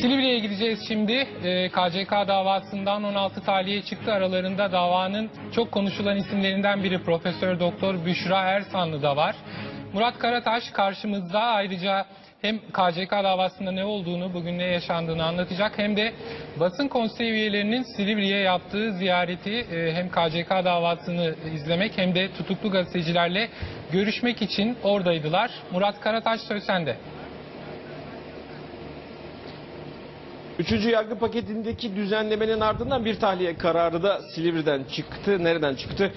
Silivri'ye gideceğiz şimdi. Ee, KCK davasından 16 tahliye çıktı. Aralarında davanın çok konuşulan isimlerinden biri Profesör Doktor Büşra Ersanlı da var. Murat Karataş karşımızda ayrıca hem KCK davasında ne olduğunu, bugün ne yaşandığını anlatacak hem de basın konseyi üyelerinin Silivri'ye yaptığı ziyareti e, hem KCK davasını izlemek hem de tutuklu gazetecilerle görüşmek için oradaydılar. Murat Karataş söz sende. Üçüncü yargı paketindeki düzenlemenin ardından bir tahliye kararı da Silivri'den çıktı. Nereden çıktı?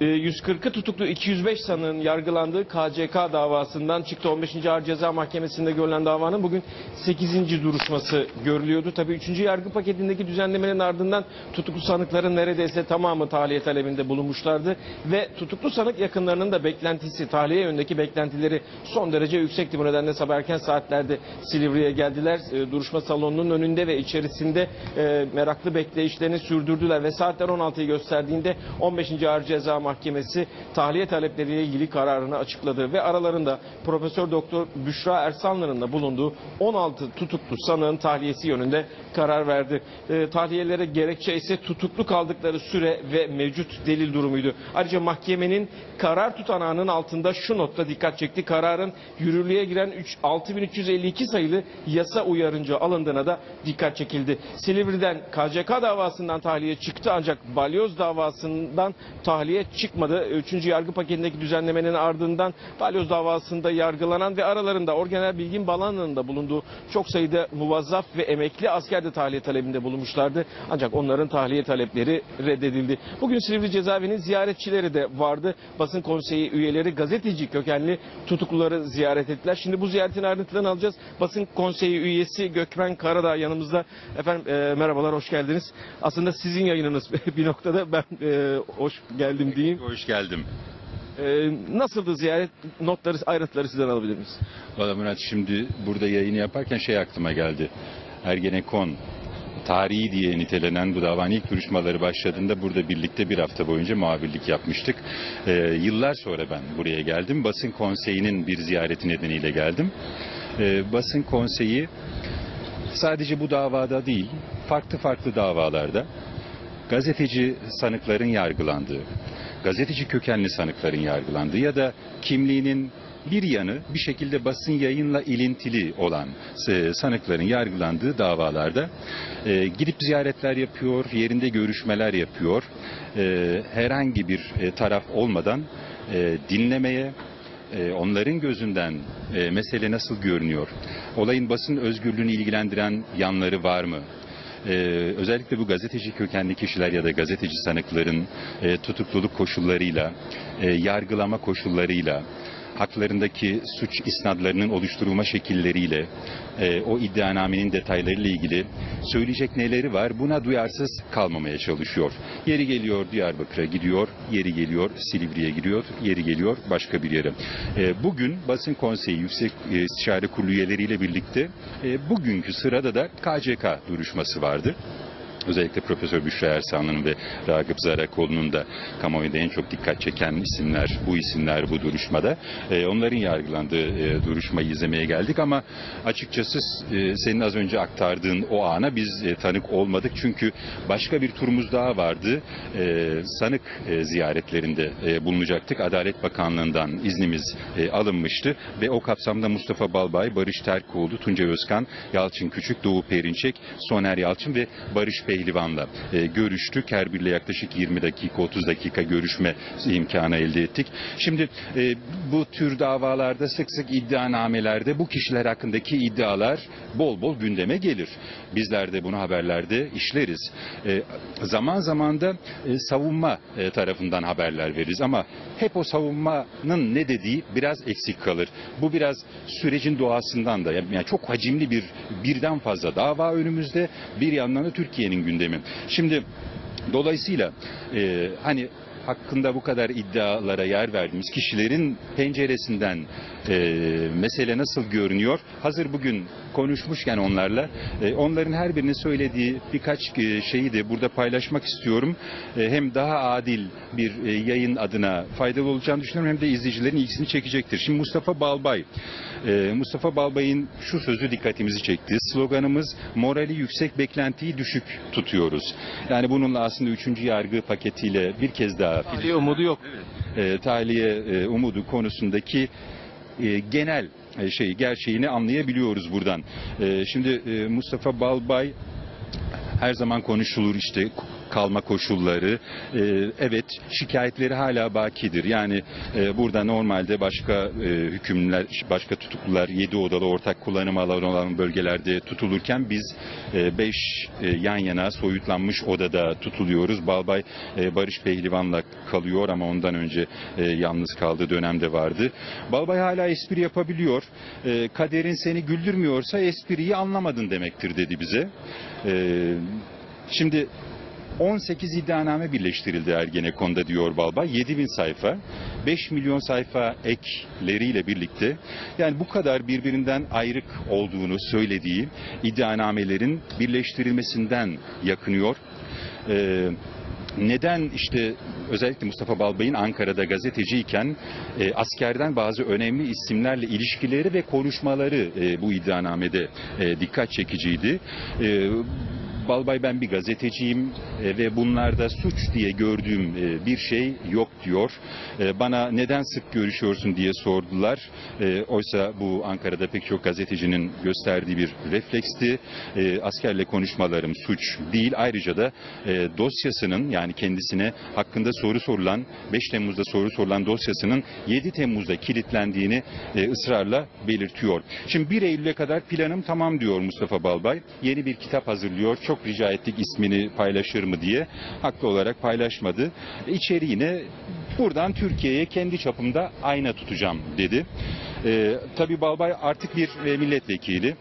Ee, 140'ı tutuklu 205 sanığın yargılandığı KCK davasından çıktı. 15. Ağır Ceza Mahkemesi'nde görülen davanın bugün 8. duruşması görülüyordu. Tabii 3. yargı paketindeki düzenlemenin ardından tutuklu sanıkların neredeyse tamamı tahliye talebinde bulunmuşlardı. Ve tutuklu sanık yakınlarının da beklentisi, tahliye yönündeki beklentileri son derece yüksekti. Bu nedenle sabah erken saatlerde Silivri'ye geldiler. Ee, duruşma salonunun önünde ve içerisinde e, meraklı bekleyişlerini sürdürdüler ve saatler 16'yı gösterdiğinde 15. Ağır Ceza Mahkemesi tahliye talepleriyle ilgili kararını açıkladı ve aralarında Profesör Doktor Büşra Ersanlı'nın da bulunduğu 16 tutuklu sanığın tahliyesi yönünde karar verdi. E, tahliyelere gerekçe ise tutuklu kaldıkları süre ve mevcut delil durumuydu. Ayrıca mahkemenin karar tutanağının altında şu notta dikkat çekti. Kararın yürürlüğe giren 3, 6352 sayılı yasa uyarınca alındığına da dikkat çekildi. Silivri'den KCK davasından tahliye çıktı ancak balyoz davasından tahliye çıkmadı. Üçüncü yargı paketindeki düzenlemenin ardından balyoz davasında yargılanan ve aralarında Orgeneral Bilgin Balan'ın da bulunduğu çok sayıda muvazzaf ve emekli asker de tahliye talebinde bulunmuşlardı. Ancak onların tahliye talepleri reddedildi. Bugün Silivri cezaevinin ziyaretçileri de vardı. Basın konseyi üyeleri gazeteci kökenli tutukluları ziyaret ettiler. Şimdi bu ziyaretin ayrıntılarını alacağız. Basın konseyi üyesi Gökmen Karadağ yanımızda. Efendim e, merhabalar hoş geldiniz. Aslında sizin yayınınız bir noktada ben e, hoş geldim diyeyim. Hoş geldim. E, nasıldı ziyaret? Notları, ayrıntıları sizden alabilir miyiz? Valla Murat şimdi burada yayını yaparken şey aklıma geldi. Ergenekon tarihi diye nitelenen bu davanın ilk duruşmaları başladığında burada birlikte bir hafta boyunca muhabirlik yapmıştık. Ee, yıllar sonra ben buraya geldim. Basın konseyinin bir ziyareti nedeniyle geldim. Ee, basın konseyi sadece bu davada değil, farklı farklı davalarda gazeteci sanıkların yargılandığı, gazeteci kökenli sanıkların yargılandığı ya da kimliğinin bir yanı bir şekilde basın yayınla ilintili olan e, sanıkların yargılandığı davalarda e, gidip ziyaretler yapıyor, yerinde görüşmeler yapıyor. E, herhangi bir e, taraf olmadan e, dinlemeye, e, onların gözünden e, mesele nasıl görünüyor? Olayın basın özgürlüğünü ilgilendiren yanları var mı? Ee, özellikle bu gazeteci kökenli kişiler ya da gazeteci sanıkların e, tutukluluk koşullarıyla, e, yargılama koşullarıyla, haklarındaki suç isnadlarının oluşturulma şekilleriyle, e, o iddianamenin detaylarıyla ilgili söyleyecek neleri var buna duyarsız kalmamaya çalışıyor. Yeri geliyor Diyarbakır'a gidiyor, yeri geliyor Silivri'ye gidiyor, yeri geliyor başka bir yere. E, bugün basın konseyi yüksek e, istişare kurulu üyeleriyle birlikte e, bugünkü sırada da KCK duruşması vardı. Özellikle Profesör Büşra Ersanlı'nın ve Ragıp Zarakoğlu'nun da kamuoyunda en çok dikkat çeken isimler, bu isimler bu duruşmada. Ee, onların yargılandığı e, duruşmayı izlemeye geldik ama açıkçası e, senin az önce aktardığın o ana biz e, tanık olmadık. Çünkü başka bir turumuz daha vardı. E, sanık e, ziyaretlerinde e, bulunacaktık. Adalet Bakanlığı'ndan iznimiz e, alınmıştı ve o kapsamda Mustafa Balbay, Barış Terkoğlu, Tuncay Özkan, Yalçın Küçük, Doğu Perinçek, Soner Yalçın ve Barış Pehlivan'la e, görüştük. Her biriyle yaklaşık 20 dakika 30 dakika görüşme imkanı elde ettik. Şimdi e, bu tür davalarda sık sık iddianamelerde bu kişiler hakkındaki iddialar bol bol gündeme gelir. Bizler de bunu haberlerde işleriz. E, zaman zaman da e, savunma e, tarafından haberler veririz ama hep o savunmanın ne dediği biraz eksik kalır. Bu biraz sürecin doğasından da yani çok hacimli bir birden fazla dava önümüzde bir yandan da Türkiye'nin gündemi. Şimdi dolayısıyla e, hani hakkında bu kadar iddialara yer verdiğimiz kişilerin penceresinden e, mesele nasıl görünüyor? Hazır bugün konuşmuşken onlarla e, onların her birinin söylediği birkaç e, şeyi de burada paylaşmak istiyorum. E, hem daha adil bir e, yayın adına faydalı olacağını düşünüyorum hem de izleyicilerin ilgisini çekecektir. Şimdi Mustafa Balbay, e, Mustafa Balbay'ın şu sözü dikkatimizi çekti. sloganımız morali yüksek beklentiyi düşük tutuyoruz. Yani bununla aslında üçüncü yargı paketiyle bir kez daha Tahliye umudu yok. e, tahliye e, umudu konusundaki e, genel e, şeyi gerçeğini anlayabiliyoruz buradan. E, şimdi e, Mustafa Balbay her zaman konuşulur işte kalma koşulları. E, evet şikayetleri hala bakidir. Yani e, burada normalde başka e, hükümler, başka tutuklular 7 odalı ortak kullanım alanı olan bölgelerde tutulurken biz 5 yan yana soyutlanmış odada tutuluyoruz. Balbay e, Barış Pehlivan'la kalıyor ama ondan önce e, yalnız kaldığı dönemde vardı. Balbay hala espri yapabiliyor. E, kaderin seni güldürmüyorsa espriyi anlamadın demektir dedi bize. E, şimdi 18 iddianame birleştirildi Ergenekon'da diyor Balbay. 7000 sayfa, 5 milyon sayfa ekleriyle birlikte yani bu kadar birbirinden ayrık olduğunu söylediği iddianamelerin birleştirilmesinden yakınıyor. Ee, neden işte özellikle Mustafa Balbay'ın Ankara'da gazeteciyken e, askerden bazı önemli isimlerle ilişkileri ve konuşmaları e, bu iddianamede e, dikkat çekiciydi. E, Balbay ben bir gazeteciyim e, ve bunlarda suç diye gördüğüm e, bir şey yok diyor. E, bana neden sık görüşüyorsun diye sordular. Oysa bu Ankara'da pek çok gazetecinin gösterdiği bir refleksti. Askerle konuşmalarım suç değil. Ayrıca da dosyasının yani kendisine hakkında soru sorulan 5 Temmuz'da soru sorulan dosyasının 7 Temmuz'da kilitlendiğini ısrarla belirtiyor. Şimdi 1 Eylül'e kadar planım tamam diyor Mustafa Balbay. Yeni bir kitap hazırlıyor. Çok rica ettik ismini paylaşır mı diye. Haklı olarak paylaşmadı. İçeriğine buradan Türkiye'ye kendi çapımda ayna tutacağım dedi. E, tabii Balbay artık bir e, milletvekili.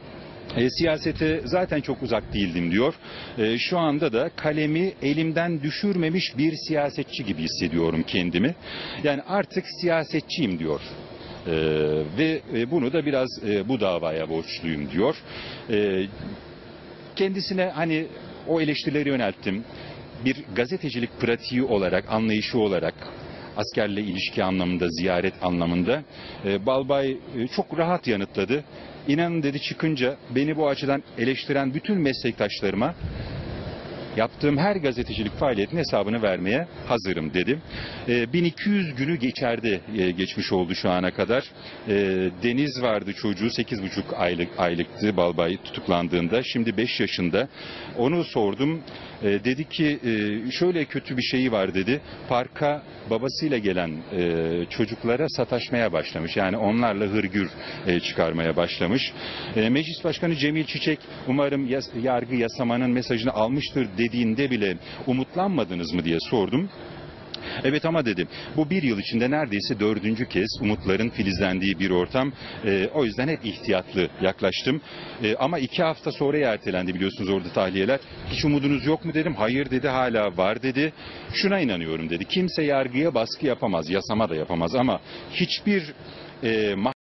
E, siyasete zaten çok uzak değildim diyor. E, şu anda da kalemi elimden düşürmemiş bir siyasetçi gibi hissediyorum kendimi. Yani artık siyasetçiyim diyor. E, ve e, bunu da biraz e, bu davaya borçluyum diyor. E, kendisine hani o eleştirileri yönelttim. Bir gazetecilik pratiği olarak, anlayışı olarak askerle ilişki anlamında, ziyaret anlamında e, Balbay e, çok rahat yanıtladı. İnanın dedi çıkınca beni bu açıdan eleştiren bütün meslektaşlarıma yaptığım her gazetecilik faaliyetin hesabını vermeye hazırım dedim. E, 1200 günü geçerdi e, geçmiş oldu şu ana kadar. E, Deniz vardı çocuğu 8,5 aylık aylıktı Balbay tutuklandığında. Şimdi 5 yaşında. Onu sordum. E, dedi ki e, şöyle kötü bir şeyi var dedi. Parka babasıyla gelen e, çocuklara sataşmaya başlamış. Yani onlarla hırgür e, çıkarmaya başlamış. E, Meclis Başkanı Cemil Çiçek umarım yas- yargı yasamanın mesajını almıştır dediğinde bile umutlanmadınız mı diye sordum. Evet ama dedim bu bir yıl içinde neredeyse dördüncü kez umutların filizlendiği bir ortam. Ee, o yüzden hep ihtiyatlı yaklaştım. Ee, ama iki hafta sonra ertelendi biliyorsunuz orada tahliyeler. Hiç umudunuz yok mu dedim. Hayır dedi hala var dedi. Şuna inanıyorum dedi. Kimse yargıya baskı yapamaz. Yasama da yapamaz ama hiçbir e,